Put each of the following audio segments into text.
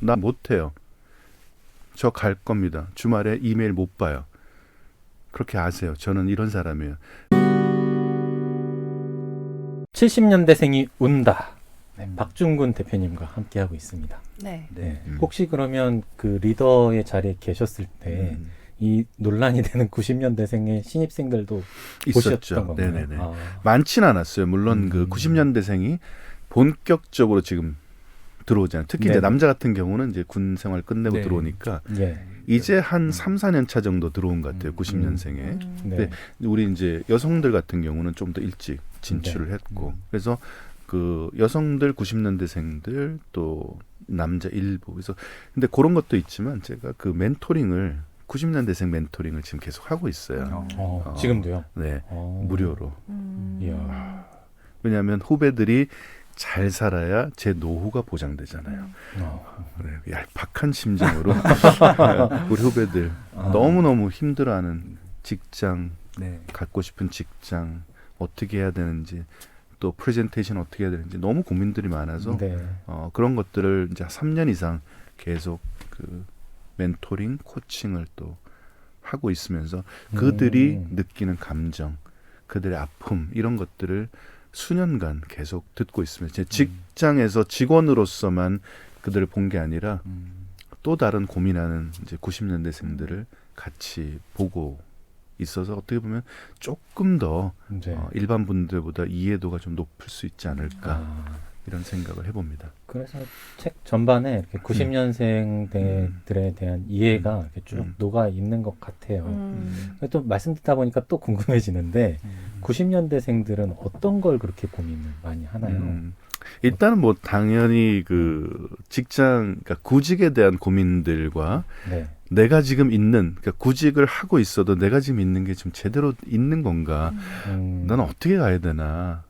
나 못해요. 저 갈 겁니다. 주말에 이메일 못 봐요. 그렇게 아세요. 저는 이런 사람이에요. 70년대생이 운다. 네, 음. 박중근 대표님과 함께하고 있습니다. 네. 네. 음. 혹시 그러면 그 리더의 자리에 계셨을 때이 음, 논란이 되는 90년대생의 신입생들도 있었죠. 네네네. 아, 많진 않았어요. 물론 음. 그 90년대생이 본격적으로 지금 들어오잖아요. 특히 이제 네네. 남자 같은 경우는 이제 군 생활 끝내고 네. 들어오니까 예. 이제 한 3, 4년 차 정도 들어온 것 같아요. 음. 90년생에. 음. 네. 네. 우리 이제 여성들 같은 경우는 좀 더 일찍 진출을 했고 음. 그래서 그 여성들 90년대생들 또 남자 일부 그래서 근데 그런 것도 있지만 제가 그 멘토링을 90년대생 멘토링을 지금 계속 하고 있어요. 어, 어. 지금도요. 네. 어. 무료로. 음. 이야. 왜냐하면 후배들이 잘 살아야 제 노후가 보장되잖아요. 어. 그래, 얄팍한 심정으로 우리 후배들 아. 너무너무 힘들어하는 직장 네. 갖고 싶은 직장 어떻게 해야 되는지 또 프레젠테이션 어떻게 해야 되는지 너무 고민들이 많아서 네. 어, 그런 것들을 이제 3년 이상 계속 그 멘토링 코칭을 또 하고 있으면서 그들이 음. 느끼는 감정 그들의 아픔 이런 것들을 수년간 계속 듣고 있으면 제 직장에서 직원으로서만 그들을 본 게 아니라 음. 또 다른 고민하는 이제 90년대생들을 같이 보고 있어서 어떻게 보면 조금 더 네. 어, 일반 분들보다 이해도가 좀 높을 수 있지 않을까 아. 이런 생각을 해봅니다. 그래서 책 전반에 이렇게 90년생들에 대한 이해가 이렇게 쭉 음. 녹아 있는 것 같아요. 음. 또 말씀 듣다 보니까 또 궁금해지는데 음. 90년대생들은 어떤 걸 그렇게 고민을 많이 하나요? 음, 일단은 뭐 당연히 그 직장 그러니까 구직에 대한 고민들과 네. 내가 지금 있는 그러니까 구직을 하고 있어도 내가 지금 있는 게 좀 제대로 있는 건가? 음. 난 어떻게 가야 되나?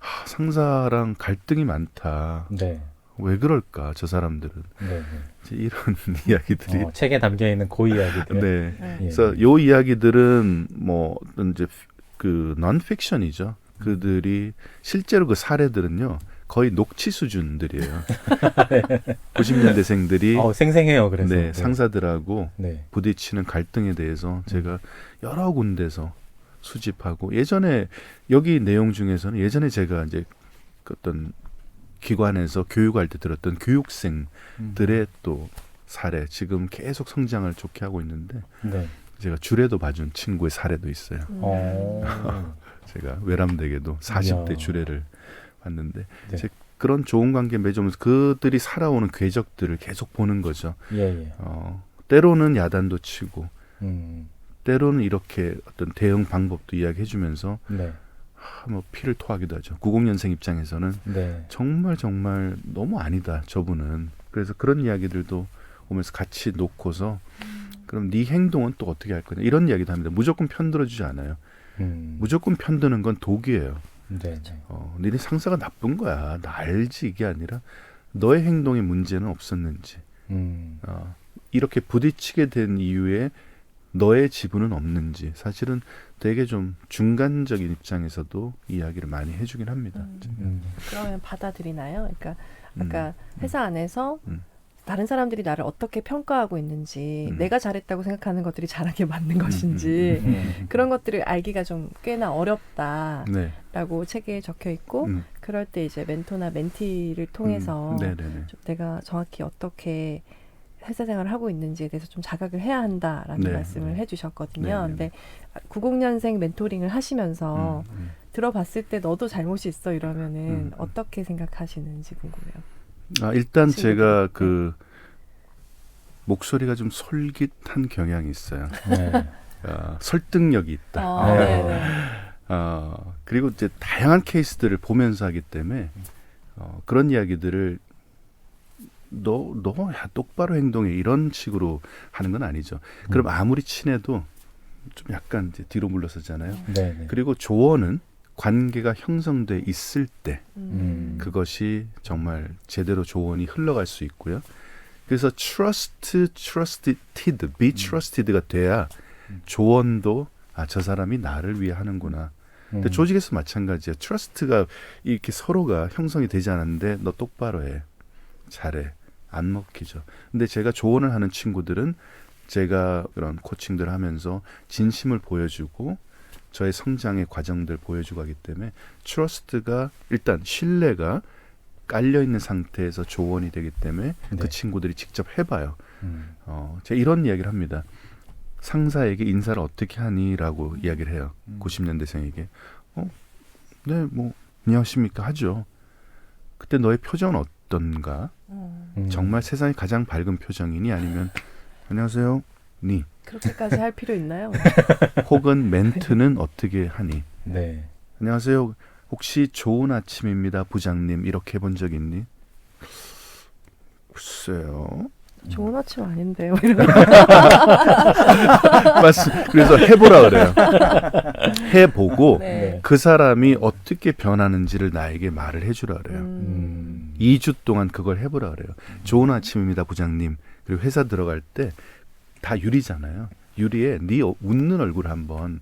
하, 상사랑 갈등이 많다. 네. 왜 그럴까? 저 사람들은 네. 네. 이제 이런 이야기들이 어, 책에 담겨 있는 그 이야기들. 네. 네. 예. 그래서 요 이야기들은 뭐 어떤 이제 그 넌픽션이죠. 그들이 실제로 그 사례들은요 거의 녹취 수준들이에요. 90년대생들이 어, 생생해요. 그래서. 네, 상사들하고 네. 부딪히는 갈등에 대해서 제가 여러 군데서 수집하고 예전에 여기 내용 중에서는 예전에 제가 이제 그 어떤 기관에서 교육할 때 들었던 교육생들의 또 사례 지금 계속 성장을 좋게 하고 있는데 네. 제가 주례도 봐준 친구의 사례도 있어요. 음. 어. 제가 외람되게도 40대 이야. 주례를 봤는데 네. 제 그런 좋은 관계 맺으면서 그들이 살아오는 궤적들을 계속 보는 거죠. 예, 예. 어, 때로는 야단도 치고 음. 때로는 이렇게 어떤 대응 방법도 이야기해주면서 네. 하, 뭐 피를 토하기도 하죠. 90년생 입장에서는 네. 정말 정말 너무 아니다 저분은. 그래서 그런 이야기들도 오면서 같이 놓고서 그럼 네 행동은 또 어떻게 할 거냐 이런 이야기도 합니다. 무조건 편들어주지 않아요. 음. 무조건 편드는 건 독이에요. 네. 네. 어, 니네 상사가 나쁜 거야. 나 알지 이게 아니라 너의 행동에 문제는 없었는지 음. 어, 이렇게 부딪히게 된 이유에 너의 지분은 없는지 사실은 되게 좀 중간적인 입장에서도 이야기를 많이 해주긴 합니다. 음. 음. 그러면 받아들이나요? 그러니까 음. 아까 회사 안에서 음. 다른 사람들이 나를 어떻게 평가하고 있는지 음. 내가 잘했다고 생각하는 것들이 잘하게 맞는 것인지 음. 그런 것들을 알기가 좀 꽤나 어렵다라고 네. 책에 적혀 있고 음. 그럴 때 이제 멘토나 멘티를 통해서 음. 좀 내가 정확히 어떻게 회사 생활을 하고 있는지에 대해서 좀 자각을 해야 한다라는 네. 말씀을 해주셨거든요. 네, 네, 근데 90년생 멘토링을 하시면서 음, 음. 들어봤을 때 너도 잘못이 있어 이러면은 음. 어떻게 생각하시는지 궁금해요. 아, 일단 친구들. 제가 그 목소리가 좀 솔깃한 경향이 있어요. 네. 아, 설득력이 있다. 아, 네. 네네. 어, 그리고 이제 다양한 케이스들을 보면서 하기 때문에 어, 그런 이야기들을 너, 너, 야, 똑바로 행동해. 이런 식으로 하는 건 아니죠. 그럼 아무리 친해도 좀 약간 이제 뒤로 물러서잖아요. 네. 네. 그리고 조언은 관계가 형성돼 있을 때 음. 그것이 정말 제대로 조언이 흘러갈 수 있고요. 그래서 trust, trusted, be trusted가 돼야 조언도 아, 저 사람이 나를 위해 하는구나. 근데 음. 조직에서 마찬가지예요. 트러스트가 이렇게 서로가 형성이 되지 않았는데 너 똑바로 해. 잘해. 안 먹히죠. 근데 제가 조언을 하는 친구들은 제가 그런 코칭들 하면서 진심을 보여주고 저의 성장의 과정들 보여주고 하기 때문에 트러스트가 일단 신뢰가 깔려 있는 상태에서 조언이 되기 때문에 네. 그 친구들이 직접 해봐요. 음. 어, 제가 이런 이야기를 합니다. 상사에게 인사를 어떻게 하니라고 음. 이야기를 해요. 90년대생에게. 어, 네, 뭐 안녕하십니까 하죠. 그때 너의 표정은 어 떤가? 음, 음. 정말 세상에 가장 밝은 표정이니 아니면 안녕하세요, 니 그렇게까지 할 필요 있나요? 혹은 멘트는 어떻게 하니? 네. 안녕하세요. 혹시 좋은 아침입니다, 부장님. 이렇게 해본 적 있니? 글쎄요. 좋은 아침 아닌데요. 맞습. 그래서 해보라 그래요. 해보고 네. 그 사람이 어떻게 변하는지를 나에게 말을 해주라 그래요. 음. 음. 2주 동안 그걸 해보라 그래요. 좋은 아침입니다, 부장님. 그리고 회사 들어갈 때 다 유리잖아요. 유리에 네 어- 웃는 얼굴 한번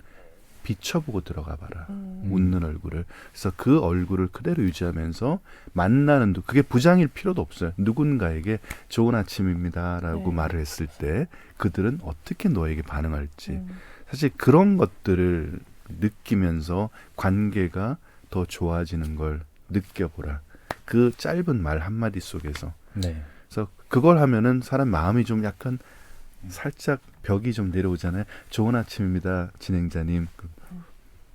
비춰보고 들어가 봐라. 음. 웃는 얼굴을. 그래서 그 얼굴을 그대로 유지하면서 만나는 도 그게 부장일 필요도 없어요. 누군가에게 좋은 아침입니다라고 네. 말을 했을 때 그들은 어떻게 너에게 반응할지 음. 사실 그런 것들을 느끼면서 관계가 더 좋아지는 걸 느껴보라. 그 짧은 말 한마디 속에서. 네. 그래서 그걸 하면은 사람 마음이 좀 약간 살짝 벽이 좀 내려오잖아요. 좋은 아침입니다, 진행자님. 그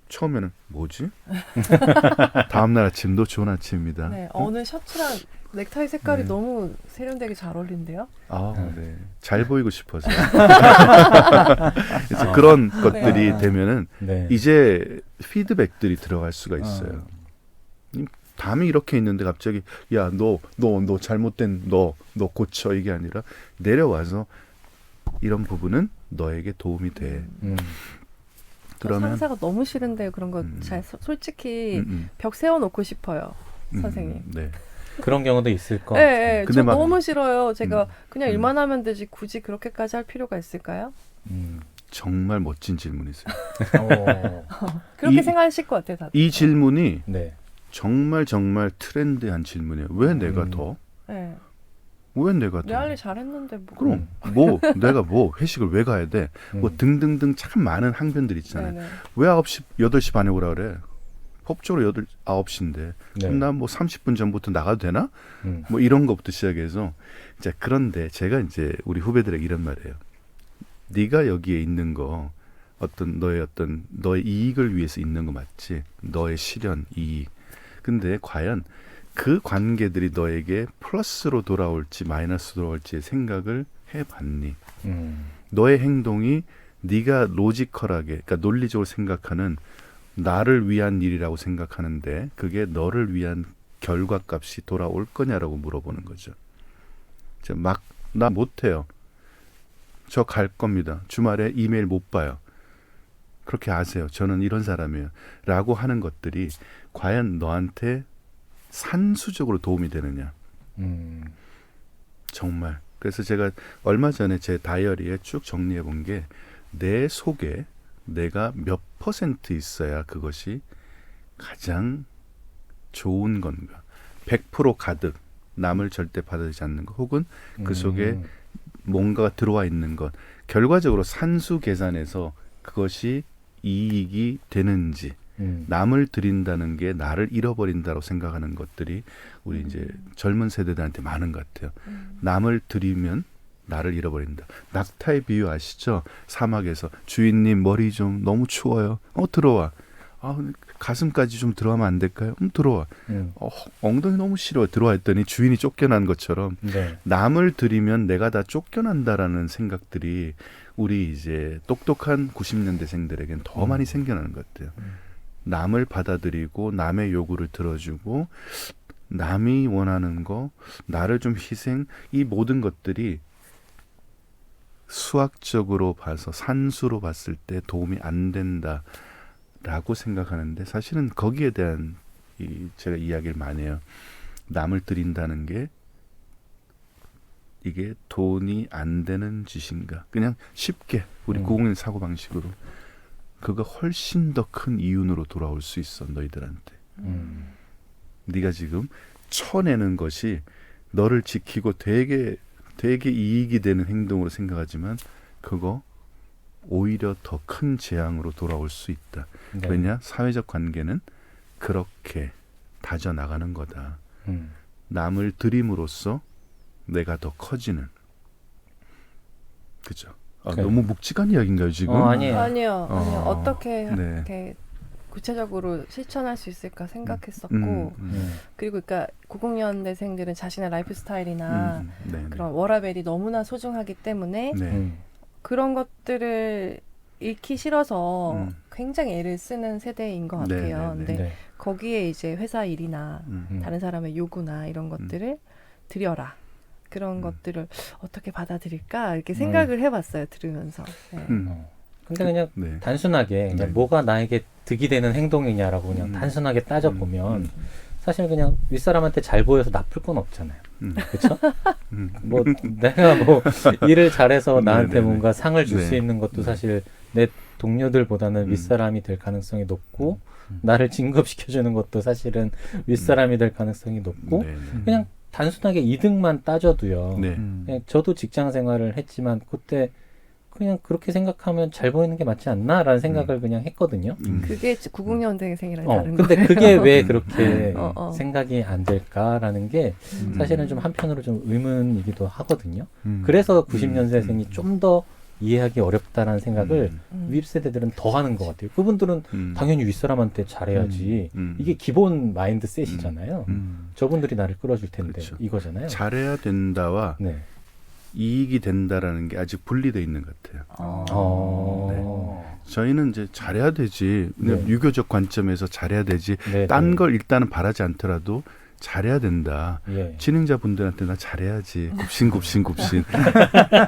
처음에는 뭐지? 다음날 아침도 좋은 아침입니다. 네, 어느 셔츠랑 넥타이 색깔이 네. 너무 세련되게 잘 어울린대요. 아, 네. 네. 잘 보이고 싶어서. 그래서 그런 것들이 네. 되면은 네. 이제 피드백들이 들어갈 수가 있어요. 어. 담이 이렇게 있는데 갑자기 야 너 너 너 잘못된 너 너 고쳐 이게 아니라 내려와서 이런 부분은 너에게 도움이 돼. 음. 그러면 상사가 너무 싫은데 그런 거 음. 잘 솔직히 음, 음, 벽 세워놓고 싶어요. 음, 선생님. 네. 그런 경우도 있을 것 네, 같아요. 네, 근데 저 막- 너무 싫어요. 제가 음. 그냥 음. 일만 하면 되지 굳이 그렇게까지 할 필요가 있을까요? 음. 정말 멋진 질문이세요. 어. 그렇게 이- 생각하실 것 같아요, 다들. 이 질문이 네. 정말 정말 트렌드한 질문이에요. 왜 내가 음. 더? 네. 왜 내가 내 더? 할일 잘했는데 뭐. 그럼 뭐 내가 뭐 회식을 왜 가야 돼? 뭐 음. 등등등 참 많은 항변들 있잖아요. 네네. 왜 9시 8시 반에 오라 그래? 법적으로 8 9시인데 네. 그럼 난뭐 30분 전부터 나가도 되나? 음. 뭐 이런 것부터 시작해서 자 그런데 제가 이제 우리 후배들에게 이런 말이에요. 네가 여기에 있는 거 어떤 너의 어떤 너의 이익을 위해서 있는 거 맞지? 너의 실현 이익. 근데 과연 그 관계들이 너에게 플러스로 돌아올지 마이너스로 돌아올지의 생각을 해봤니? 음. 너의 행동이 네가 로지컬하게 그러니까 논리적으로 생각하는 나를 위한 일이라고 생각하는데 그게 너를 위한 결과값이 돌아올 거냐라고 물어보는 거죠. 막 나 못해요. 저 갈 겁니다. 주말에 이메일 못 봐요. 그렇게 아세요. 저는 이런 사람이에요. 라고 하는 것들이 과연 너한테 산수적으로 도움이 되느냐. 음. 정말. 그래서 제가 얼마 전에 제 다이어리에 쭉 정리해 본 게 내 속에 내가 몇 퍼센트 있어야 그것이 가장 좋은 건가. 100% 가득 남을 절대 받아들이지 않는 것 혹은 그 속에 음. 뭔가가 들어와 있는 것 결과적으로 산수 계산에서 그것이 이익이 되는지 음. 남을 드린다는 게 나를 잃어버린다고 생각하는 것들이 우리 이제 젊은 세대들한테 많은 것 같아요. 음. 남을 드리면 나를 잃어버린다. 낙타의 비유 아시죠? 사막에서 주인님 머리 좀 너무 추워요. 어 들어와. 아 가슴까지 좀 들어가면 안 될까요? 음 들어와. 음. 어, 엉덩이 너무 싫어. 들어와 했더니 주인이 쫓겨난 것처럼 네. 남을 들이면 내가 다 쫓겨난다라는 생각들이 우리 이제 똑똑한 90년대생들에겐 더 음. 많이 생겨나는 것 같아요. 음. 남을 받아들이고 남의 요구를 들어주고 남이 원하는 거, 나를 좀 희생 이 모든 것들이 수학적으로 봐서 산수로 봤을 때 도움이 안 된다 라고 생각하는데 사실은 거기에 대한 이 제가 이야기를 많이 해요. 남을 드린다는 게 이게 돈이 안 되는 짓인가? 그냥 쉽게 우리 음. 고공인 사고 방식으로 그거 훨씬 더 큰 이윤으로 돌아올 수 있어 너희들한테. 음. 네가 지금 쳐내는 것이 너를 지키고 되게 되게 이익이 되는 행동으로 생각하지만 그거 오히려 더 큰 재앙으로 돌아올 수 있다. 네. 왜냐? 사회적 관계는 그렇게 다져 나가는 거다. 음. 남을 들임으로써 내가 더 커지는. 그죠? 아, 그래. 너무 묵직한 이야기인가요 지금? 어, 아니에요. 아니요, 아니요. 어, 어떻게 네. 이렇게 구체적으로 실천할 수 있을까 생각했었고 음, 음, 음. 그리고 그러니까 90년대생들은 자신의 라이프 스타일이나 음, 네, 네. 그런 워라벨이 너무나 소중하기 때문에 네. 음. 그런 것들을 잃기 싫어서 음. 굉장히 애를 쓰는 세대인 것 네, 같아요. 네, 네. 근데 네. 거기에 이제 회사 일이나 음. 음. 다른 사람의 요구나 이런 것들을 들여라. 그런 음. 것들을 어떻게 받아들일까 이렇게 생각을 해봤어요 들으면서. 네. 음. 어. 근데 그냥 네. 단순하게 그냥 네. 뭐가 나에게 득이 되는 행동이냐라고 그냥 음. 단순하게 따져 보면 음. 사실 그냥 윗사람한테 잘 보여서 나쁠 건 없잖아요. 음. 그렇죠? 음. 뭐 내가 뭐 일을 잘해서 나한테 네네네. 뭔가 상을 줄수 네. 있는 것도 네. 사실 내 동료들보다는 음. 윗사람이 될 가능성이 높고 음. 나를 진급시켜 주는 것도 사실은 윗사람이 될 가능성이 높고. 그냥 단순하게 이득만 따져도요. 네. 음. 저도 직장 생활을 했지만 그때 그냥 그렇게 생각하면 잘 보이는 게 맞지 않나라는 생각을 그냥 했거든요. 음. 그게 90년대생이랑 어, 다른 근데 거예요. 그게 왜 음. 그렇게 어, 어. 생각이 안 될까라는 게 음. 사실은 좀 한편으로 좀 의문이기도 하거든요. 음. 그래서 음. 90년대생이 음. 좀더 이해하기 어렵다라는 생각을 음. 음. 윗 세대들은 더 하는 것 같아요. 그분들은 음. 당연히 윗사람한테 잘해야지. 음. 이게 기본 마인드셋이잖아요. 음. 저분들이 나를 끌어줄 텐데 그렇죠. 이거잖아요. 잘해야 된다와 네. 이익이 된다라는 게 아직 분리돼 있는 것 같아요. 어. 어. 저희는 이제 잘해야 되지. 그냥 네. 유교적 관점에서 잘해야 되지. 네, 딴 네. 걸 일단은 바라지 않더라도 잘해야 된다. 예. 진행자분들한테 나 잘해야지. 굽신 굽신 굽신.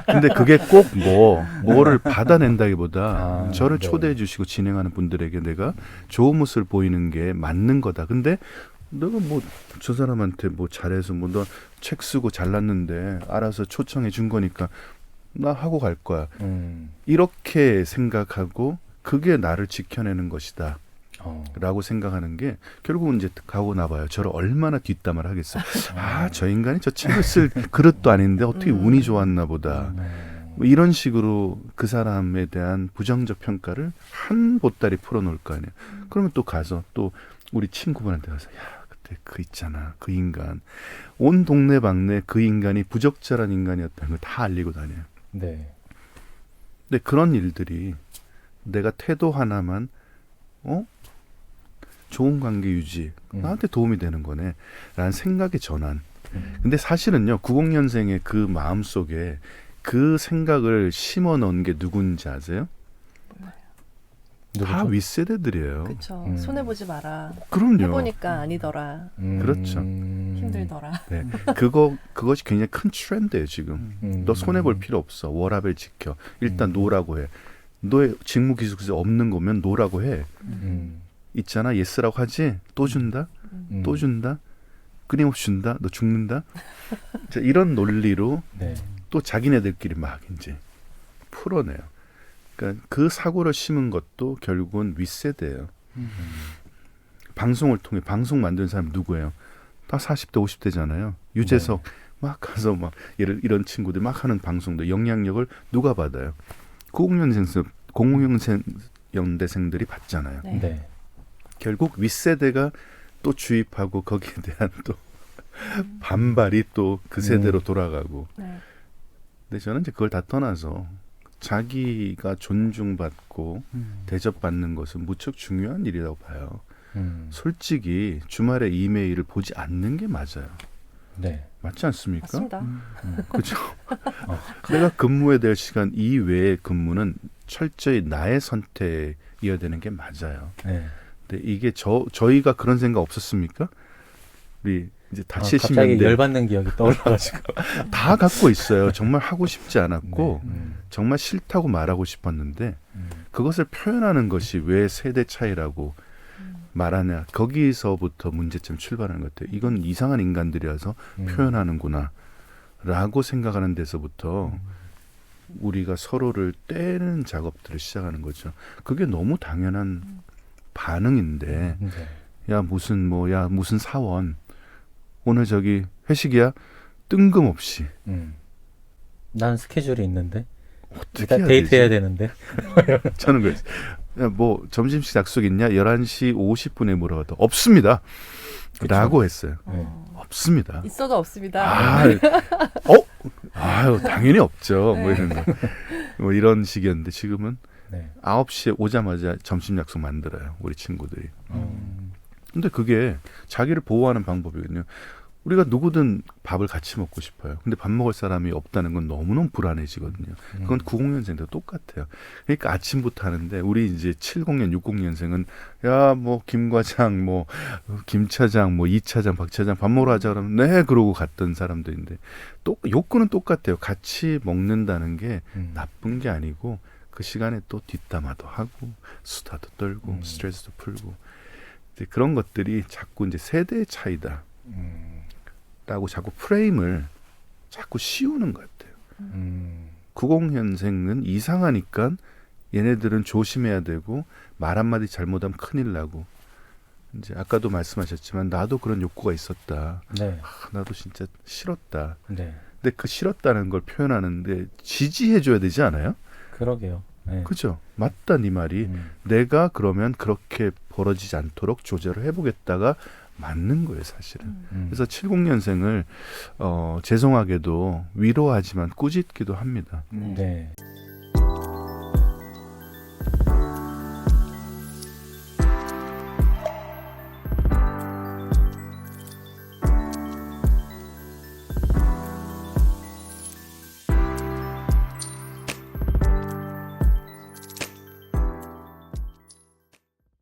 근데 그게 꼭 뭐 뭐를 받아낸다기보다 아, 저를 네. 초대해 주시고 진행하는 분들에게 내가 좋은 모습을 보이는 게 맞는 거다. 근데 내가 뭐 저 사람한테 뭐 잘해서 뭐 너 책 쓰고 잘났는데 알아서 초청해 준 거니까 나 하고 갈 거야. 음. 이렇게 생각하고 그게 나를 지켜내는 것이다. 어. 라고 생각하는 게 결국은 이제 가고 나봐요. 저를 얼마나 뒷담화를 하겠어요. 아, 저 인간이 저 책을 쓸 그릇도 아닌데 어떻게 음. 운이 좋았나 보다. 음. 뭐 이런 식으로 그 사람에 대한 부정적 평가를 한 보따리 풀어놓을 거 아니에요. 그러면 또 가서 또 우리 친구분한테 가서 야 그때 그 있잖아 그 인간 온 동네 방네 그 인간이 부적절한 인간이었다는 걸 다 알리고 다녀요. 네. 근데 그런 일들이 내가 태도 하나만 어 좋은 관계 유지 음. 나한테 도움이 되는 거네 라는 생각의 전환 음. 근데 사실은요 90년생의 그 마음 속에 그 생각을 심어 넣은 게 누군지 아세요? 다 누구죠? 윗세대들이에요 그쵸. 음. 손해 보지 마라. 그럼요 해보니까 아니더라. 음. 그렇죠. 힘들더라. 네. 그거 그것이 굉장히 큰 트렌드예요 지금 음. 너 손해 볼 필요 없어 워라벨 지켜 일단 음. 노라고 해 너의 직무 기숙사 없는 거면 노라고 해 음. 있잖아 예스라고 하지 또 준다 음. 또 준다 끊임없이 준다 너 죽는다 자, 이런 논리로 네. 또 자기네들끼리 막 이제 풀어내요 그러니까 그 사고를 심은 것도 결국은 윗세대예요 방송을 통해 방송 만든 사람 누구예요 다 40대 50대잖아요 유재석 막 가서 막 이런 이런 친구들 막 하는 방송도 영향력을 누가 받아요 90년생 00년생 연대생들이 받잖아요 네. 네. 결국 윗세대가 또 주입하고 거기에 대한 또 반발이 또 그 세대로 음. 돌아가고 네. 근데 저는 이제 그걸 다 떠나서 자기가 존중받고 음. 대접받는 것은 무척 중요한 일이라고 봐요. 음. 솔직히 주말에 이메일을 보지 않는 게 맞아요. 네. 맞지 않습니까? 맞습니다. 음. 그렇죠. 내가 근무해야 될 시간 이외의 근무는 철저히 나의 선택이어야 되는 게 맞아요. 네. 근데 이게 저 저희가 그런 생각 없었습니까? 우리 이제 다 아, 갑자기 70년대 열받는 기억이 떠올라가지고. 다 갖고 있어요. 정말 하고 싶지 않았고 네. 음. 정말 싫다고 말하고 싶었는데 음. 그것을 표현하는 것이 왜 세대 차이라고 말하냐 거기서부터 문제점 출발하는 것 같아요. 이건 이상한 인간들이라서 음. 표현하는구나라고 생각하는 데서부터 음. 우리가 서로를 떼는 작업들을 시작하는 거죠. 그게 너무 당연한 반응인데 네. 야 무슨 뭐야 무슨 사원 오늘 저기 회식이야 뜬금없이 음. 난 스케줄이 있는데 어떻게 일단 해야 데이트해야 되지? 되는데 저는 그랬어요. 야, 뭐 점심식 약속 있냐? 11시 50분에 물어봐도 없습니다. 그쵸. 라고 했어요. 네. 어, 없습니다. 있어도 없습니다. 아, 어? 아유, 당연히 없죠. 뭐 네. 이런 거. 뭐 이런 식이었는데 지금은 네. 9시에 오자마자 점심 약속 만들어요. 우리 친구들이. 음. 근데 그게 자기를 보호하는 방법이거든요. 우리가 누구든 밥을 같이 먹고 싶어요. 근데 밥 먹을 사람이 없다는 건 너무너무 불안해지거든요. 그건 90년생도 똑같아요. 그러니까 아침부터 하는데 우리 이제 70년, 60년생은 야 뭐 김과장, 뭐 김차장, 뭐 이차장, 박차장 밥 먹으러 하자 그러면 네 그러고 갔던 사람들인데 또 욕구는 똑같아요. 같이 먹는다는 게 음. 나쁜 게 아니고 그 시간에 또 뒷담화도 하고 수다도 떨고 음. 스트레스도 풀고 이제 그런 것들이 자꾸 이제 세대의 차이다 라고 음. 자꾸 프레임을 자꾸 씌우는 것 같아요. 음. 90년생은 이상하니까 얘네들은 조심해야 되고 말 한마디 잘못하면 큰일 나고 이제 아까도 말씀하셨지만 나도 그런 욕구가 있었다. 네. 아, 나도 진짜 싫었다. 네. 근데 그 싫었다는 걸 표현하는데 지지해 줘야 되지 않아요? 그러게요. 네. 그죠? 맞다 네 말이. 음. 내가 그러면 그렇게 벌어지지 않도록 조절을 해보겠다가 맞는 거예요, 사실은. 음. 음. 그래서 70년생을 어, 죄송하게도 위로하지만 꾸짖기도 합니다. 네.